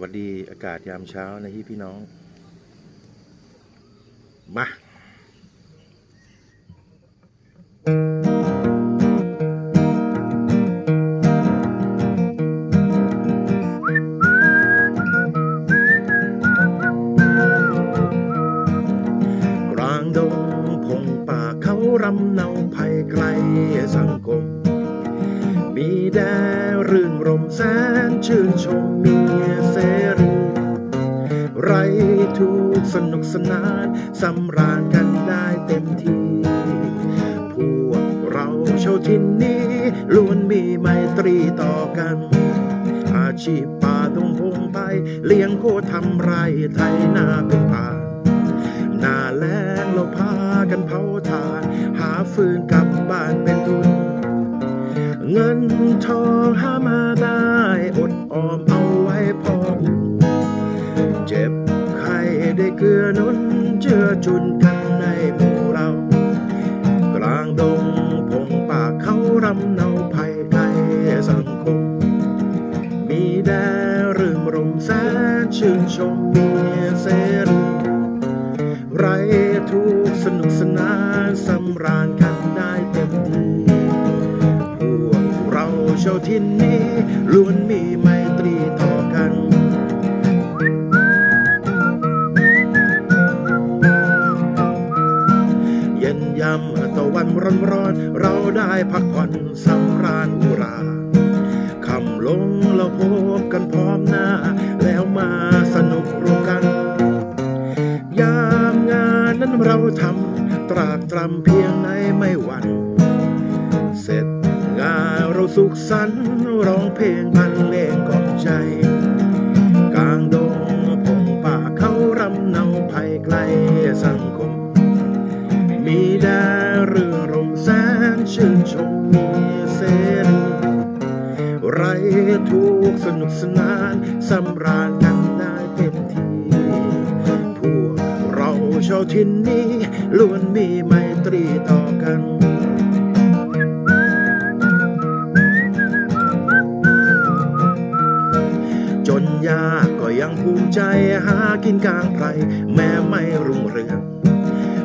วัสดีอากาศยามเช้านะที่พี่น้อง มากลางดงพงป่าเขารำเนาภัยไกลสังคม มีแดรื่นรมแสน ชื่นชมมีเสรี ไรทุกสนุกสนานสำราญกันได้เต็มที่ พวกเราชาวทินนี้ล้วนมีไมตรีต่อกัน อาชีพป่าตรงพงไป เลี้ยงโคทำไรไทยนาเป็นป่าหน้าแลงเราพากันเผาทาน หาฟืนกลับบ้านเป็นทุน เงินทองหามาได้ อดอมเอาไว้พออุ่นเจ็บไข้ได้เกลือนุนเจือจุนกันในหมู่เรา กลางดงพงป่าเขารำเนาภัยไกลสังคม มีแดรื่มรมแสนชื่นชมมีเสรีไรทุกสนุกสนานสำราญกันได้เต็มที่พวกเราชาวทินนี้ล้วนมีไม ยำตะวันร้อนร้อนๆเราได้พักผ่อนสำราญอุราคำลงเราพบกันพร้อมหน้า แล้วมาสนุกรวมกัน ยามงานนั้นเราทำตรากตรำเพียงไหนไม่หวั่นเสร็จงานเราสุขสันต์ร้องเพลงบรรเลงกอมใจกลางดงพงป่าเขารำเนาภัยไกลสัง สนุกสนานสำราญกันได้เต็มที่พวกเราชาวทินนี้ล้วนมีไมตรีต่อกันจนยากก็ยังภูมิใจหากินกลางไพรแม้ไม่รุ่งเรือง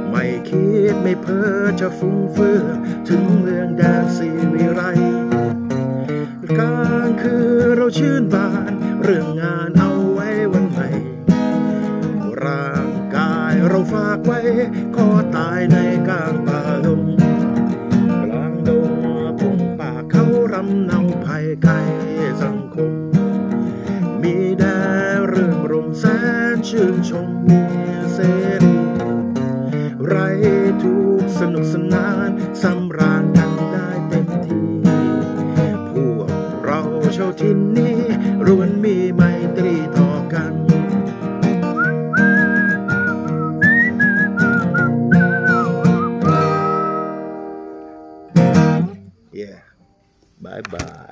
ไม่คิดไม่เพ้อจะฟุ้งเฟือ ถึงเมืองแดนสีวิไร กลางคือเราชื่นบาน เรื่องงานเอาไว้วันใหม่ ร่างกายเราฝากไว้ ขอตายในกลางป่าดงกลางดงพงป่าเขารำเนาภัยไกลสังคม มีแดเรื่องรมแสนชื่นชมมีเสรีไรทุกสนุกสนาน Bye-bye.